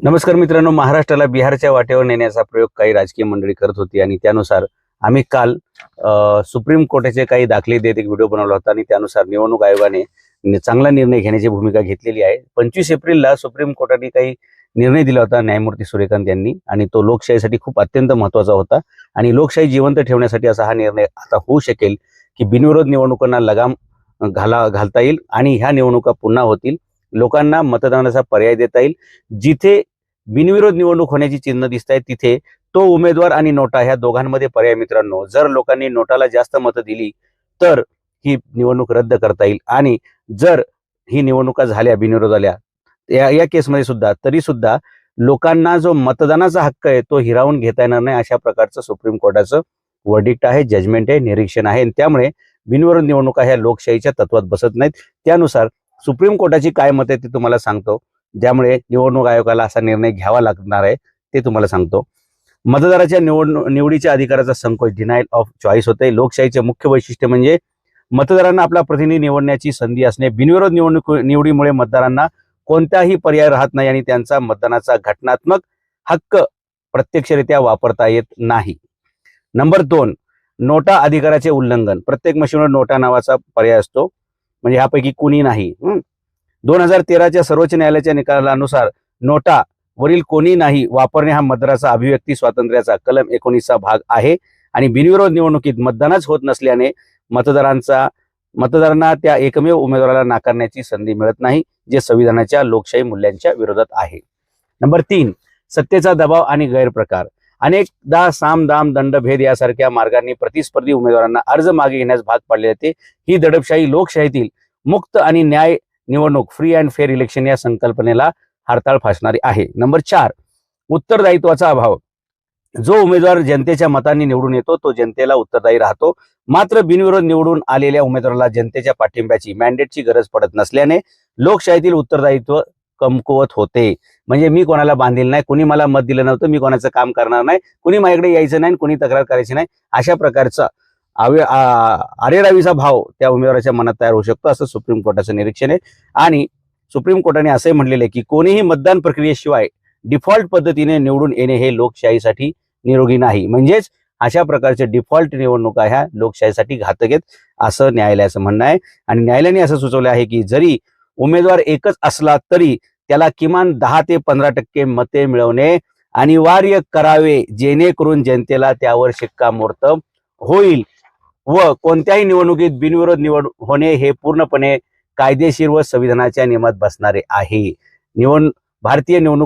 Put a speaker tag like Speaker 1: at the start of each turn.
Speaker 1: नमस्कार मित्रांनो महाराष्ट्राला बिहारच्या वाटेवर नेण्याचा प्रयोग काही राजकीय मंडळी करत होती आणि त्यानुसार आम्ही काल सुप्रीम कोर्टाचे काही दाखले देत एक व्हिडिओ बनवला होता आणि त्यानुसार निवडणूक आयोगाने चांगला निर्णय घेण्याची भूमिका घेतलेली आहे. पंचवीस एप्रिलला सुप्रीम कोर्टाने काही निर्णय दिला होता न्यायमूर्ती सूर्यकांत यांनी आणि तो लोकशाहीसाठी खूप अत्यंत महत्त्वाचा होता आणि लोकशाही जिवंत ठेवण्यासाठी असा हा निर्णय आता होऊ शकेल की बिनविरोध निवडणुकांना लगाम घाला घालता येईल आणि ह्या निवडणुका पुन्हा होतील. लोकांना मतदानाचा पर्याय देता येईल. जिथे बिनविरोध निवडणूक होण्याची चिन्ह दिसत आहेत तिथे तो उमेदवार आणि नोटा ह्या दोघांमध्ये पर्याय मित्रांनो. जर लोकांनी नोटाला जास्त मतं दिली तर ही निवडणूक रद्द करता येईल. आणि जर ही निवडणुका झाल्या बिनविरोध आल्या या या केसमध्ये सुद्धा तरी सुद्धा लोकांना जो मतदानाचा हक्क आहे तो हिरावून घेता येणार नाही अशा प्रकारचं सुप्रीम कोर्टाचं वर्डिक्ट आहे जजमेंट आहे निरीक्षण आहे. त्यामुळे बिनविरोध निवडणुका ह्या लोकशाहीच्या तत्वात बसत नाहीत. त्यानुसार सुप्रीम कोर्टाची काय मत आहे ते तुम्हाला सांगतो. ज्यामुळे निवडणूक आयोगाला असा निर्णय घ्यावा लागणार आहे ते तुम्हाला सांगतो. मतदाराच्या निवड निवडीच्या अधिकाराचा संकोच डिनायल ऑफ चॉईस होते. लोकशाहीचे मुख्य वैशिष्ट्य म्हणजे मतदारांना आपला प्रतिनिधी निवडण्याची संधी असणे. बिनविरोध निवडणूक निवडीमुळे मतदारांना कोणताही पर्याय राहत नाही आणि त्यांचा मतदानाचा घटनात्मक हक्क प्रत्यक्षरित्या वापरता येत नाही. नंबर दोन नोटा अधिकाराचे उल्लंघन. प्रत्येक मशीनवर नोटा नावाचा पर्याय असतो. म्हणजे ह्यापैकी कुणी नाही. दोन हजार तेराच्या सर्वोच्च न्यायालयाच्या निकालानुसार नोटा वरील कोणी नाही वापरणे हा मतदाराचा अभिव्यक्ती स्वातंत्र्याचा कलम एकोणीसचा भाग आहे. आणि बिनविरोध निवडणुकीत मतदानच होत नसल्याने मतदारांचा मतदारांना त्या एकमेव उमेदवाराला नाकारण्याची संधी मिळत नाही जे संविधानाच्या लोकशाही मूल्यांच्या विरोधात आहे. नंबर तीन सत्तेचा दबाव आणि गैरप्रकार. अनेकदा साम दाम दंडभेद यासारख्या मार्गांनी प्रतिस्पर्धी उमेदवारांना अर्ज मागे घेण्यास भाग पाडले जाते. ही दडपशाही लोकशाहीतील मुक्त आणि न्याय निवडणूक फ्री अँड फेअर इलेक्शन या संकल्पनेला हरताळ फासणारी आहे. नंबर चार उत्तरदायित्वाचा अभाव. जो उमेदवार जनतेच्या मतांनी निवडून येतो तो जनतेला उत्तरदायी राहतो. मात्र बिनविरोध निवडून आलेल्या उमेदवाराला जनतेच्या पाठिंब्याची मॅन्डेटची गरज पडत नसल्याने लोकशाहीतील उत्तरदायित्व कमकुवत होते. म्हणजे मी कोणाला बांधील नाही कुणी मला मत दिलं नव्हतं मी कोणाचं काम करणार नाही कुणी माझ्याकडे यायचं नाही कुणी तक्रार करायची नाही अशा प्रकारचा आवे आ- अरेरावीचा भाव त्या उमेदवाराच्या मनात तयार होऊ शकतो असं सुप्रीम कोर्टाचं निरीक्षण आहे. आणि सुप्रीम कोर्टाने असंही म्हटलेलं आहे की कोणीही मतदान प्रक्रियेशिवाय डिफॉल्ट पद्धतीने निवडून येणे हे लोकशाहीसाठी निरोगी नाही. म्हणजेच अशा प्रकारचे डिफॉल्ट निवडणुका ह्या लोकशाहीसाठी घातक आहेत असं न्यायालयाचं म्हणणं आहे. आणि न्यायालयाने असं सुचवलं आहे की जरी उमेदवार एकच असला तरी त्याला किमान दहा ते पंधरा टक्के मते मिळवणे अनिवार्य करावे जेणेकरून जनतेला त्यावर शिक्कामोर्तब होईल व कोणत्याही निवडणुकीत बिनविरोध निवड होणे हे पूर्णपणे कायदेशीर व संविधानाच्या नियमात बसणारे आहे. निवड भारतीय निवडणूक